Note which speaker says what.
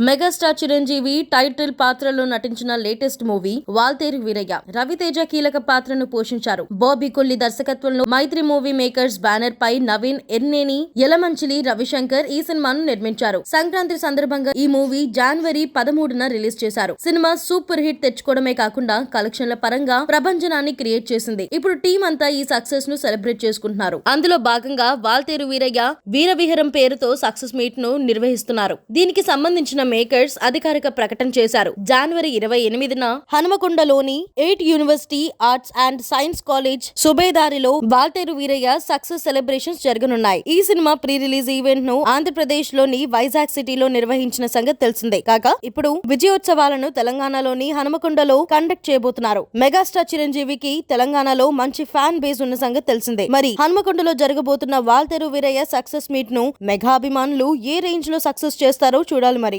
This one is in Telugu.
Speaker 1: మెగాస్టార్ చిరంజీవి టైటిల్ పాత్రలో నటించిన లేటెస్ట్ మూవీ వాల్తేరు వీరయ్య. రవితేజ కీలక పాత్రను పోషించారు. బాబీ కొల్లి దర్శకత్వంలో మైత్రి మూవీ మేకర్స్ బ్యానర్ పై నవీన్ ఎన్నేని యలమంచిలి రవిశంకర్ ఈ సినిమాను నిర్మించారు. సంక్రాంతి సందర్భంగా ఈ మూవీ జనవరి పదమూడున రిలీజ్ చేశారు. సినిమా సూపర్ హిట్ తెచ్చుకోవడమే కాకుండా కలెక్షన్ల పరంగా ప్రభంజనాన్ని క్రియేట్ చేసింది. ఇప్పుడు టీం అంతా ఈ సక్సెస్ను సెలబ్రేట్ చేసుకుంటున్నారు. అందులో భాగంగా వాల్తేరు వీరయ్య వీరవిహరం పేరుతో సక్సెస్ మీట్ను నిర్వహిస్తున్నారు. దీనికి సంబంధించిన మేకర్స్ అధికారిక ప్రకటన చేశారు. జనవరి ఇరవై ఎనిమిదిన హనుమకొండలోని eight university arts and science college సుబేదారిలో Waltair Veerayya success celebrations జరగనున్నాయి. ఈ సినిమా ప్రీ రిలీజ్ ఈవెంట్ను ఆంధ్రప్రదేశ్లోని వైజాగ్ సిటీలో నిర్వహించిన సంగతి తెలిసిందే. కాగా ఇప్పుడు విజయోత్సవాలను తెలంగాణలోని హనుమకొండలో కండక్ట్ చేయబోతున్నారు. మెగాస్టార్ చిరంజీవికి తెలంగాణలో మంచి ఫ్యాన్ బేస్ ఉన్న సంగతి తెలిసిందే. మరి హనుమకొండలో జరగబోతున్న వాల్తెరు వీరయ్య సక్సెస్ మీట్ను మెగా అభిమానులు ఏ రేంజ్లో సక్సెస్ చేస్తారో చూడాలి మరి.